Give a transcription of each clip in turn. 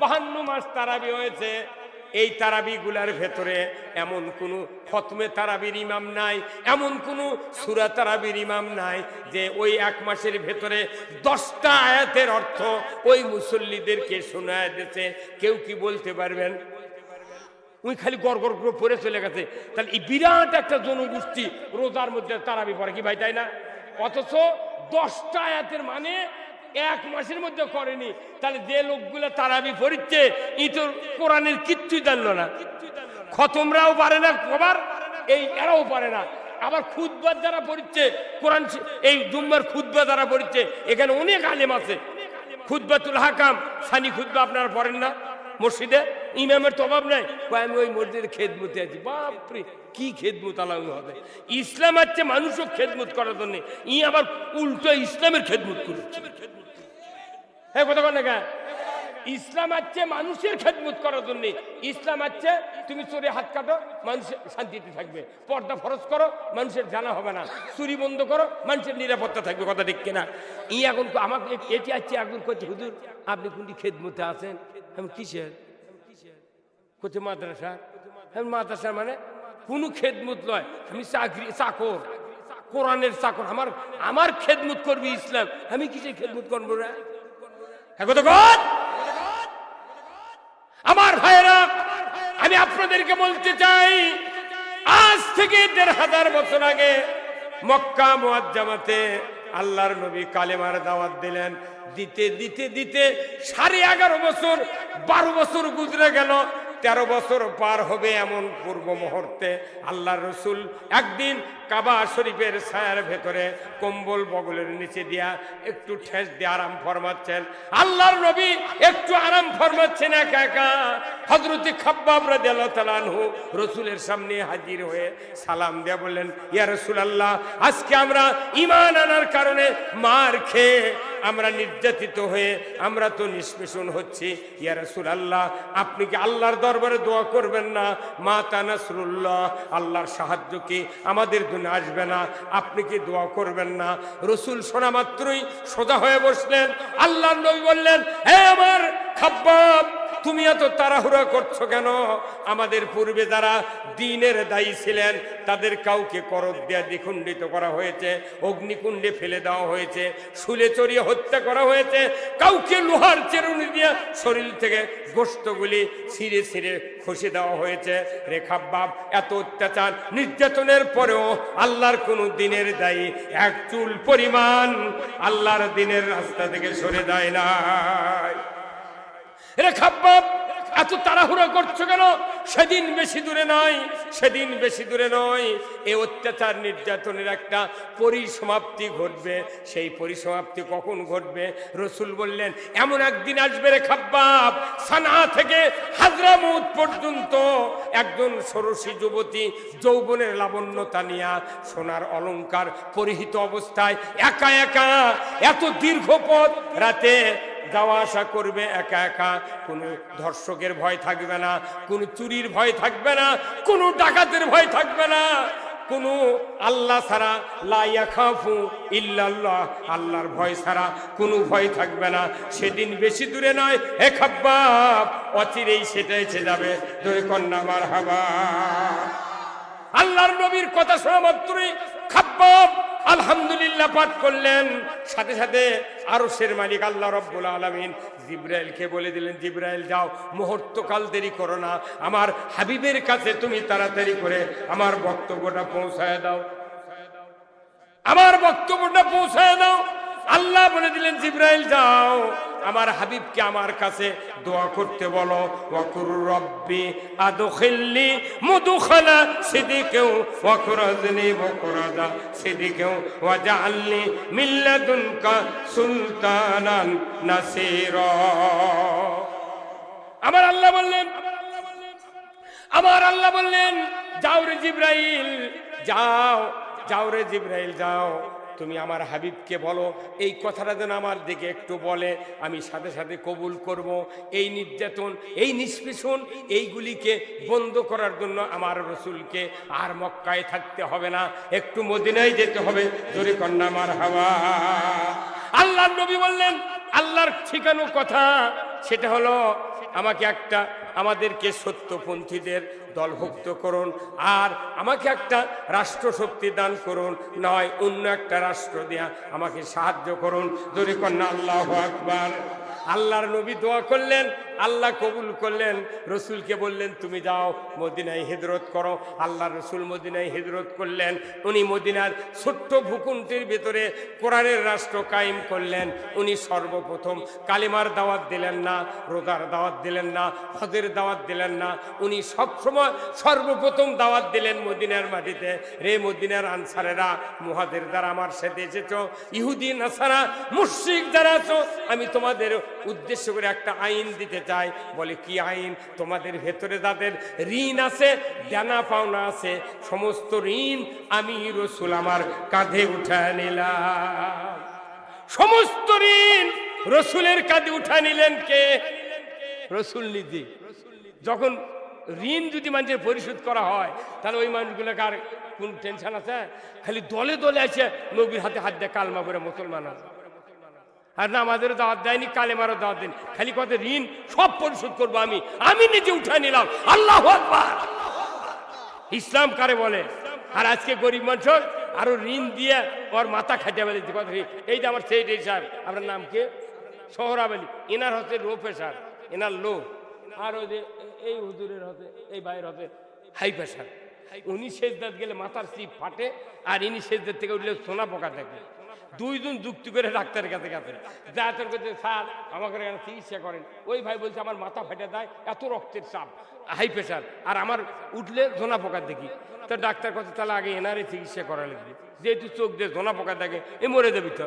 বাহান্ন মাস তারাবি হয়েছে, এই তারাবিগুলার ভেতরে এমন কোনো খতমে তারাবির ইমাম নাই, এমন কোনো সুরা তারাবির ইমাম নাই যে ওই এক মাসের ভেতরে দশটা আয়াতের অর্থ ওই মুসল্লিদেরকে শোনায় দিয়েছে। কেউ কি বলতে পারবেন? উনি খালি গড় গড় করে পড়ে চলে গেছে। তাহলে এই বিরাট একটা জনগোষ্ঠী রোজার মধ্যে তারাবি পড়ে কি ভাই, তাই না? অথচ দশটা আয়াতের মানে এক মাসের মধ্যে করেনি। তাহলে যে লোকগুলো তারাবি পড়িচ্ছে, ই কোরআনের কিচ্ছুই জানলো না। খতমরাও পারে না কবার এই এরাও পারে না। আবার খুদবার যারা পড়িচ্ছে, কোরআন এই জুম্মার খুদবা যারা পড়িচ্ছে, এখানে অনেক আলেম আছে। খুদবাতুল হাকাম, সানি খুদবা আপনারা পড়েন না মসজিদে, ইমামের তো অভাব নাই আমি ওই মসজিদে খেদমতে আছি। বাপরে, কি খেদমত আলাদা হবে? ইসলাম হচ্ছে মানুষও খেদমত করার জন্য। ই আবার উল্টো ইসলামের খেদমত করছে। হ্যাঁ কথা ইসলাম আছে মানুষের খেদমত করার জন্য। ইসলাম আছে তুমি চোরে হাত কাটো মানুষ শান্তিতে থাকবে। পর্দা ফরজ করো, মানুষের জানা হবে না। চুরি বন্ধ করো, মানুষের নিরাপত্তা থাকবে, কথা ঠিক কিনা। ই এখন আমাকে এটি আছে একজন করছে হুজুর, আপনি কোনটি খেদমতে আছেন? আমি কিসের? কোথায় মাদ্রাসা। আমি মাদ্রাসা মানে কোনো খেদমত নয় আমি চাকরি চাকর। কোরআনের চাকর। আমার আমার খেদমত করবি ইসলাম। আমি কিসের খেদমত করব না? আমার ভাইয়েরা, আমি আপনাদেরকে বলতে চাই, আজ থেকে দেড় হাজার বছর আগে মক্কা মোয়াজ্জামাতে আল্লাহর নবী কালেমার দাওয়াত দিলেন। দিতে দিতে দিতে সাড়ে এগারো বছর, বারো বছর গুজরে গেল। তেরো বছর পার হবে এমন পূর্ব মুহূর্তে আল্লাহ রসুল একদিন কাবা শরীফের ছায়ার ভেতরে কম্বল বগলের নিচে দিয়া একটু ঠেস দিয়ে আরাম ফরমাচ্ছেন। আল্লাহর নবী একটু আরাম ফরমাচ্ছেন একা একা। হজরতি খাব্বাব আনহু রসুলের সামনে হাজির হয়ে সালাম দিয়ে বললেন, ইয়া রসুল আল্লাহ আজকে আমরা ইমান আনার কারণে মার খেয়ে আমরা নির্যাতিত হয়ে আমরা তো নিষ্পেষণ হচ্ছি। ইয়া রসুল আল্লাহ আপনি কি আল্লাহর দরবারে দোয়া করবেন না? মা তানাসরুল্লাহ আল্লাহর সাহায্য কি আমাদের জন্য আসবে না? আপনি কি দোয়া করবেন না? রসুল শোনা মাত্রই সোজা হয়ে বসলেন। আল্লাহ নবী বললেন, হে আমার খাব্বাব তুমি এত তাড়াহুড়া করছ কেন? আমাদের পূর্বে যারা দিনের দায়ী ছিলেন, তাদের কাউকে করদ দেয়া দ্বিখণ্ডিত করা হয়েছে, অগ্নিকুণ্ডে ফেলে দেওয়া হয়েছে, শুলে চড়িয়ে হত্যা করা হয়েছে, কাউকে লোহার চেরুনি দিয়ে শরীর থেকে গোস্তগুলি ছিঁড়ে ছিঁড়ে খসে দেওয়া হয়েছে। রেখাব্বাব এত অত্যাচার নির্যাতনের পরেও আল্লাহর কোন দিনের দায়ী এক চুল পরিমাণ আল্লাহর দিনের রাস্তা থেকে সরে দেয় নাই। রে খাব্বাব, এত তাড়াহুড়া করছ কেন? সেদিন বেশি দূরে নয়, সেদিন বেশি দূরে নয়। এ অত্যাচার নির্যাতনের একটা পরিসমাপ্তি ঘটবে। সেই পরিসমাপ্তি কখন ঘটবে? রসুল বললেন, এমন একদিন আসবে রে খাব্বাব, সানা থেকে হাজরামুদ পর্যন্ত একজন ষোড়শী যুবতী যৌবনের লাবণ্যতা নিয়া সোনার অলংকার পরিহিত অবস্থায় একা একা এত দীর্ঘ পথ রাতে যাওয়া আসা করবে একা একা। কোনো ধর্ষকের ভয় থাকবে না, কোনো চুরির ভয় থাকবে না, কোনো ডাকাতের ভয় থাকবে না। কোনো আল্লাহ ছাড়া লাইয়া খাফু ইল্লাল্লাহ, আল্লাহর ভয় ছাড়া কোনো ভয় থাকবে না। সেদিন বেশি দূরে নয়, হে খাব্বাব, অচিরেই সেটা এসে যাবে। দুই কন্যা মার হাবা আল্লাহর নবীর কথা শোনা মাত্রই খাব্বাব আলহামদুলিল্লাহ পাঠ করলেন। সাথে সাথে আরও শের মালিক আল্লাহ রব্বুল আলমিন জিব্রাইলকে বলে দিলেন, জিব্রাইল, যাও, মুহূর্তকাল দেরি করো না। আমার হাবিবের কাছে তুমি তাড়াতাড়ি করে আমার বক্তব্যটা পৌঁছায় দাও। আমার বক্তব্যটা পৌঁছায় দাও। আল্লাহ বলে দিলেন, জিব্রাইল, যাও। আমার হাবিবকে আমার কাছে দোয়া করতে বলো। ওয়াকুর রব্বি আদখিলনি মুদখালা সিদিকেও ওয়াকুরাজনি ওয়াকুরাজা সিদিকেও ওয়াজআলনি মিল্লাদুনকা সুলতানান নাসীরা। আমার আল্লাহ বললেন, আমার আল্লাহ বললেন, যাও রে জিব্রাইল, যাও যাও রে জিব্রাইল, যাও। তুমি আমার হাবিবকে বলো, এই কথাটা যেন আমার দিকে একটু বলে, আমি সাথে সাথে কবুল করব। এই নির্যাতন, এই নিষ্পেষণ, এইগুলিকে বন্ধ করার জন্য আমার রসুলকে আর মক্কায় থাকতে হবে না, একটু মদিনায় যেতে হবে। জোরে কন্যা আমার হাওয়া আল্লাহর নবী বললেন, আল্লাহর ঠিকানো কথা, সেটা হলো আমাকে একটা আমাদেরকে সত্যপন্থীদের দলভুক্ত করুন আর আমাকে একটা রাষ্ট্রশক্তি দান করুন, নয় অন্য একটা রাষ্ট্র দেয়া আমাকে সাহায্য করুন। দরিকন্যা আল্লাহ আকবার। আল্লাহর নবী দোয়া করলেন, আল্লাহ কবুল করলেন, রসুলকে বললেন, তুমি যাও মদিনায় হিজরত করো। আল্লাহ রসুল মদিনায় হিজরত করলেন, উনি মদিনার ছোট্ট ভূকুণ্ঠের ভেতরে কোরআনের রাষ্ট্র কায়েম করলেন। উনি সর্বপ্রথম কালিমার দাওয়াত দিলেন না, রোজার দাওয়াত দিলেন না, হজের দাওয়াত দিলেন না। উনি সবসময় সর্বপ্রথম দাওয়াত দিলেন মদিনার মাটিতে। রে মদিনার আনসারেরা মুহাদের দ্বারা আমার সাথে এসেছ, ইহুদি, নাসারা, মুশ্রিক যারা আছো, আমি তোমাদের উদ্দেশ্য করে একটা আইন দিতে চাই বলে, কি আইন? তোমাদের ভেতরে যাদের ঋণ আছে দেনা পাওনা আছে, সমস্ত ঋণ আমি রসুল আমার কাঁধে উঠে নিলাম। সমস্ত ঋণ রসুলের কাঁধে উঠা নিলেন কে? রসুল নিজে। যখন ঋণ যদি মানুষের পরিশোধ করা হয়, তাহলে ওই মানুষগুলোকে আর কোন টেনশন আছে? খালি দলে দলে আছে নবীর হাতে হাত দিয়ে কালমা করে মুসলমান আছে আর না আমাদের দাওয়াত দেয়নি, কালেমারও দাওয়াত দেন খালি কত ঋণ? সব পরিশোধ করব আমি। আমি নিজে উঠে নিলাম। আল্লাহ ইসলাম কারে বলে? আর আজকে গরিব মানুষ আরও ঋণ দিয়ে ওর মাথা খাইতে বলে কথা এই যে আমার সেই সাহেব, আপনার নাম কে? সোহরাব এনার হচ্ছে লো প্রেশার এনার লো আর ওই যে এই হুজুরের হতে এই ভাইয়ের হতে হাই প্রেশার উনি সেজদাত গেলে মাথার চিপ ফাটে, আর ইনি সেজদার থেকে উঠলে সোনা পোকা থাকে দুইজন যুক্তি করে ডাক্তারের কাছে গেছে। ডাক্তার কাছে স্যার, আমাকে এখানে চিকিৎসা করেন। ওই ভাই বলছে, আমার মাথা ফেটে দেয় এত রক্তের চাপ, হাই প্রেশার আর আমার উঠলে ধোনা পোকা দেখি। তো ডাক্তার কাছে তাহলে আগে এনারে চিকিৎসা করা লাগবে। যেহেতু চোখ দিয়ে ধোনা পোকা দেখে, এ মরে দেবি তো।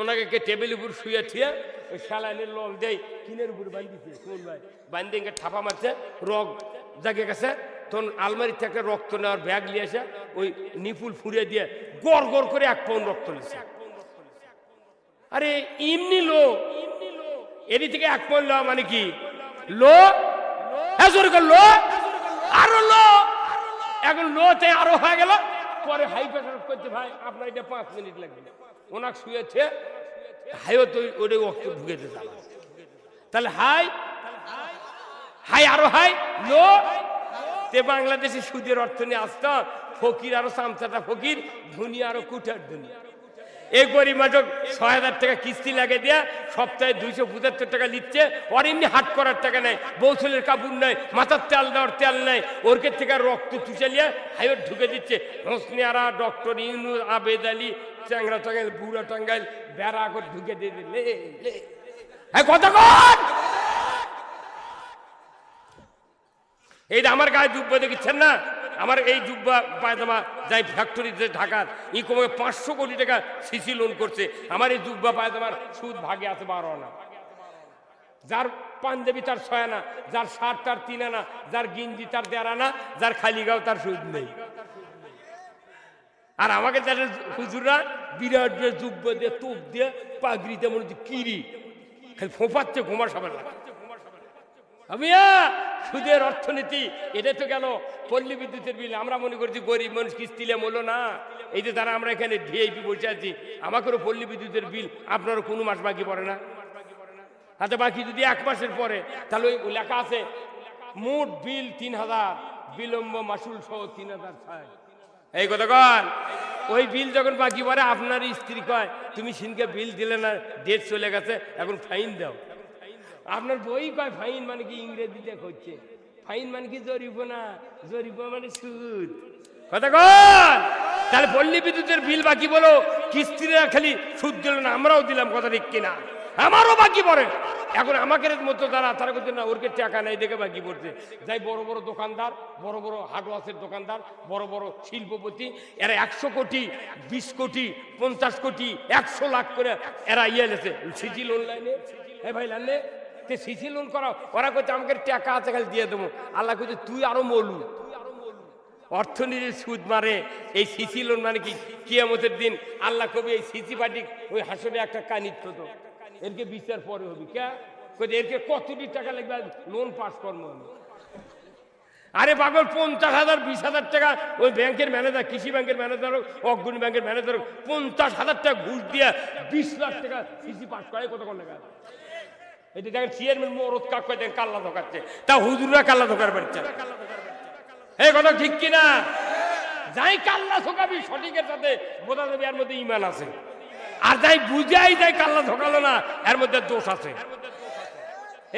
ওনাকে কে টেবিল উপর শুয়ে ঠিয়ে, ওই স্যালাইনের লল দেয় কিনের উপর বান্ধিছে কোন ভাই বান্ধে ঠাপা মারছে, রগ জাগে গেছে। তখন আলমারি থেকে রক্ত নেওয়ার ব্যাগ নিয়ে এসে ওই নিপুল ফুরিয়ে দিয়ে গড় গড় করে এক পাউন্ড রক্ত নিছে আরে এমনি লো। এরি থেকে এক পাউন্ড লওয়া মানে কি? লো? হ্যাঁ লো। আরও লো। এখন লোতে আরও হয়ে গেল। পরে হাই প্রেশার করতে ভাই, আপনার এটা পাঁচ মিনিট লাগবে। ওনাকে শুয়েছে। হাইও তো ওটা রক্ত ঢুকেছে তাহলে তাহলে হাই হাই আরও হাই লো? তে বাংলাদেশে সুদের অর্থ নিয়ে আসতো, ফকির আরও চামচাটা ফকির, ধনী আরও কুটার ধনী। এই গরিব মাঝক ছয় হাজার টাকা কিস্তি লাগে দিয়া সপ্তাহে দুইশো পঁচাত্তর টাকা নিচ্ছে ওর এমনি হাট করার টাকা নেই, বৌসলের কাপড় নেই, মাথার তেল দেওয়ার তেল নেই, ওরকে থেকে রক্ত চুচালিয়া হাইওর ঢুকে দিচ্ছে। হোসনে আরা ডক্টর ইউনু আবেদ আলী, চ্যাংরা টাঙ্গাইল, বুড়া টাঙ্গাইল, বেড়া করে ঢুকে দিয়ে দিলে। হ্যাঁ কথা এই যে আমার গায়ে জুব্বা দেখছেন না? আমার এই জুব্বা পায়জামা যাই ফ্যাক্টরিতে ঢাকার ই কমে পাঁচশো কোটি টাকা সিসি লোন করছে। আমার এই জুব্বা পায়জামার সুদ ভাগে আছে বারো আনা। যার পাঞ্জাবি তার ছয় আনা, যার শার্ট তার তিন আনা, যার গিঞ্জি তার দেড় আনা, যার খালিগাঁও তার সুদ নেই। আর আমাকে যাদের হুজুররা বিরাট জুব্বা দিয়ে, তোপ দিয়ে, পাগড়িতে মনে হচ্ছে কিরি। খালি ফোঁপাচ্ছে, ঘুমার সবার আমিয়া সুদের অর্থনীতি, এটা তো গেল পল্লী বিদ্যুতের বিল। আমরা মনে করছি গরিব মানুষ কিস্তিলে মূল্য? না। এই যে তারা আমরা এখানে ভিআইপি বসে আছি, আমাকেরও পল্লী বিদ্যুতের বিল, আপনারও কোনো মাস বাকি পড়ে না? হাতে বাকি যদি এক মাসের পরে, তাহলে ওই লেখা আছে, মোট বিল তিন হাজার, বিলম্ব মাসুল সহ তিন হাজার ছয়। এই কথা কন, ওই বিল যখন বাকি পড়ে আপনার স্ত্রী কয়, তুমি সিনকে বিল দিলে না, ডেট চলে গেছে, এখন ফাইন দাও। আপনার বই কয়, ফাইন মানে কি ইংরেজিতে করছে ফাইন মানে কি জরিমানা? জরিমানা মানে সুদ। কথা কন? তাহলে পল্লী বিদ্যুতের বিল বাকি বলো। কিস্তিরা খালি সুদ দিল না, আমরাও দিলাম কথা ঠিক কিনা? আমারও বাকি পড়ে। এখন আমাকে মতো তারা তারা করছে না ওরকে টাকা নেই, দেখে বাকি পড়ছে। যাই, বড় বড় দোকানদার, বড় বড় হার্ডওয়ার্সের দোকানদার, বড় বড় শিল্পপতি, এরা একশো কোটি, বিশ কোটি, পঞ্চাশ কোটি, একশো লাখ করে এরা ইয়ে লেছে সিজি লোন লাইনে। হ্যাঁ ভাই, লাইনে? তে সিসি লোন করা ওরা করছে আমাকে টাকা আছে, খালি দিয়ে দেবো। আল্লাহ করছে তুই আরও মলু। অর্থনীতির সুদ মারে। এই সিসি লোন মানে কি? কিয়ামতের দিন আল্লাহ কবি এই সিসি পার্টি, ওই হাসনে একটা কানিত তো এরকে বিচার পরে হবি, কে? এরকে কতটি টাকা লাগবে? লোন পাস করব আমি আরে পাগল, পঞ্চাশ হাজার, বিশ হাজার টাকা ওই ব্যাংকের ম্যানেজার, কৃষি ব্যাংকের ম্যানেজার হোক, অগ্রণী ব্যাংকের ম্যানেজার হোক, পঞ্চাশ হাজার টাকা ঘুষ দিয়ে বিশ লাখ টাকা সিসি পাস করে কত কোন টাকা এই দেখেন চেয়ারম্যান দেখেন কাল্লা তা হুজুররা কাল্লা কথা ঠিক কিনা? যাই কাল্লা সঠিকের সাথে এর মধ্যে ইমান আছে। আর যাই বুঝাই, যাই কাল্লা না, এর মধ্যে দোষ আছে।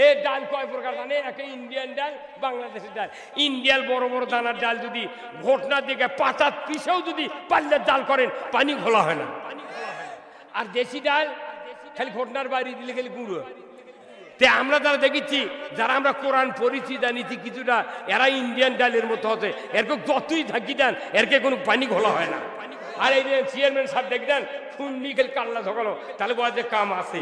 এ ডাল কয় প্রকার জানে? একটা ইন্ডিয়ান ডাল, বাংলাদেশের ডাল। ইন্ডিয়ার বড় বড় দানার ডাল যদি ঘটনার দিকে পাতার পিছেও যদি পাল্লের ডাল করেন, পানি ঘোলা হয় না। আর দেশি ডাল, খালি ঘটনার বাইরে দিলে খালি গুঁড়ো। তে আমরা যারা দেখেছি, যারা আমরা কোরআন পড়েছি, জানিছি কিছুটা এরা ইন্ডিয়ান ডালের মতো হতে এরকম যতই থাকি দেন, এরকে কোনো পানি ঘোলা হয় না। আর এই যে চেয়ারম্যান সাহেব দেখি দেন ফুন্নি খেল কাল্লা ঝকালো তাহলে বলা যে কাম আছে।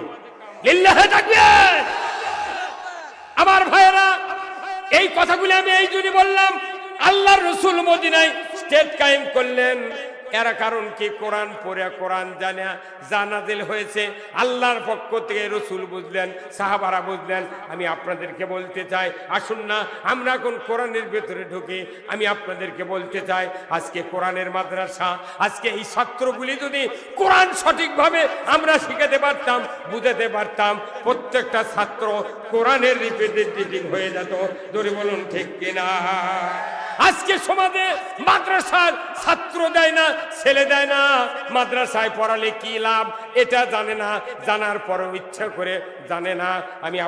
আমার ভাইয়েরা, এই কথাগুলি আমি এই জন্য বললাম, আল্লাহর রসুল মদিনায় স্টেট কায়েম করলেন। এরা কারণ কি? কোরআন পড়ে, কোরআন জানা জানাদিল হয়েছে, আল্লাহর পক্ষ থেকে রসুল বুঝলেন, সাহাবারা বুঝলেন। আমি আপনাদেরকে বলতে চাই, আসুন না, আমরা এখন কোরআনের ভেতরে ঢুকি। আমি আপনাদেরকে বলতে চাই, আজকে কোরআনের মাদ্রাসা, আজকে এই ছাত্রগুলি যদি কোরআন সঠিকভাবে আমরা শিখাতে পারতাম, বুঝাতে পারতাম, প্রত্যেকটা ছাত্র কোরআনের রিপ্রেজেন্টেটিভ হয়ে যেত। ধরে বলুন, ঠিক কিনা? আজকে সমাজে মাদ্রাসার ছাত্র দেয় না, ছেলে দেয় না। মাদ্রাসায় পড়ালে কি লাভ? এটা জানে না, জানার পরও ইচ্ছা করে জানে না। আমি